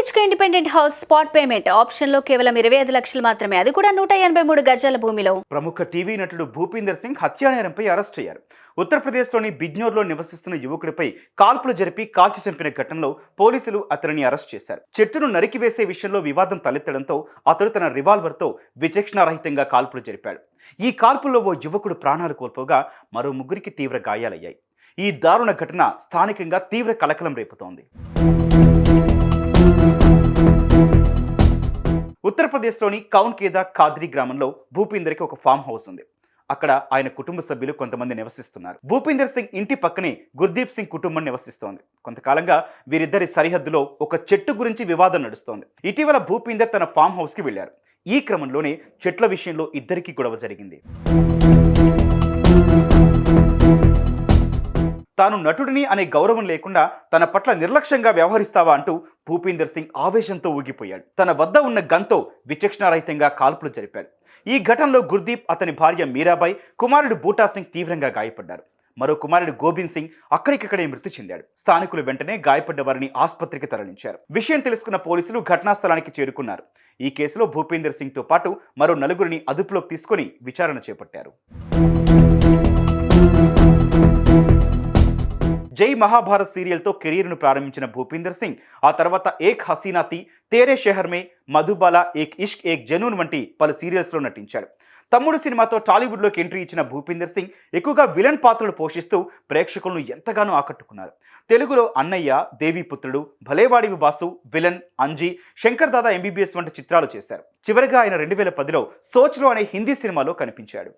BHK independent house spot payment ఆప్షన్లో కేవలం ఇరవై ఐదు లక్షలు మాత్రమే. అది కూడా నూట ఎనభై మూడు గజాల భూమిలో. ప్రముఖ టీవీ నటుడు భూపీందర్ సింగ్ హత్యా నేరంపై అరెస్ట్ అయ్యారు. ఉత్తరప్రదేశ్లోని బిజ్నోర్లో నివసిస్తున్న యువకుడిపై కాల్పులు జరిపి కాల్చి చంపిన ఘటనలో పోలీసులు అతనిని అరెస్ట్ చేశారు. చెట్టును నరికివేసే విషయంలో వివాదం తలెత్తడంతో అతడు తన రివాల్వర్తో విచక్షణారహితంగా కాల్పులు జరిపాడు. ఈ కాల్పుల్లో ఓ యువకుడు ప్రాణాలు కోల్పోగా మరో ముగ్గురికి తీవ్ర గాయాలయ్యాయి. ఈ దారుణ ఘటన స్థానికంగా తీవ్ర కలకలం రేపుతోంది. ఉత్తరప్రదేశ్లోని కౌన్ కేదా ఖాద్రి గ్రామంలో భూపీందర్కి ఒక ఫామ్ హౌస్ ఉంది. అక్కడ ఆయన కుటుంబ సభ్యులు కొంతమంది నివసిస్తున్నారు. భూపీందర్ సింగ్ ఇంటి పక్కనే గుర్దీప్ సింగ్ కుటుంబం నివసిస్తోంది. కొంతకాలంగా వీరిద్దరి సరిహద్దులో ఒక చెట్టు గురించి వివాదం నడుస్తోంది. ఇటీవల భూపీందర్ తన ఫామ్ హౌస్కి వెళ్ళారు. ఈ క్రమంలోనే చెట్ల విషయంలో ఇద్దరికి గొడవ జరిగింది. తాను నటుడిని అనే గౌరవం లేకుండా తన పట్ల నిర్లక్ష్యంగా వ్యవహరిస్తావా అంటూ భూపీందర్ సింగ్ ఆవేశంతో ఊగిపోయాడు. తన వద్ద ఉన్న గన్తో విచక్షణారహితంగా కాల్పులు జరిపాడు. ఈ ఘటనలో గుర్దీప్ అతని భార్య మీరాబాయ్ కుమారుడు బూటా సింగ్ తీవ్రంగా గాయపడ్డారు. మరో కుమారుడు గోబింద్ సింగ్ అక్కడికక్కడే మృతి చెందాడు. స్థానికులు వెంటనే గాయపడ్డ వారిని ఆసుపత్రికి తరలించారు. విషయం తెలుసుకున్న పోలీసులు ఘటనా స్థలానికి చేరుకున్నారు. ఈ కేసులో భూపేందర్ సింగ్తో పాటు మరో నలుగురిని అదుపులోకి తీసుకొని విచారణ చేపట్టారు. జై మహాభారత్ సీరియల్తో కెరీర్ను ప్రారంభించిన భూపీందర్ సింగ్ ఆ తర్వాత ఏక్ హసీనాతి తేరే షెహర్ మే మధుబాల ఏక్ ఇష్క్ ఏక్ జనూన్ వంటి పలు సీరియల్స్లో నటించాడు తమ్ముడు సినిమాతో టాలీవుడ్లోకి ఎంట్రీ ఇచ్చిన భూపీందర్ సింగ్ ఎక్కువగా విలన్ పాత్రలు పోషిస్తూ ప్రేక్షకులను ఎంతగానో ఆకట్టుకున్నారు. తెలుగులో అన్నయ్య దేవీపుత్రుడు భలేవాడివి బాసు విలన్ అంజీ శంకర్ దాదా ఎంబీబీఎస్ వంటి చిత్రాలు చేశారు. చివరిగా ఆయన రెండు వేల పదిలో సోచ్లో అనే హిందీ సినిమాలో కనిపించాడు.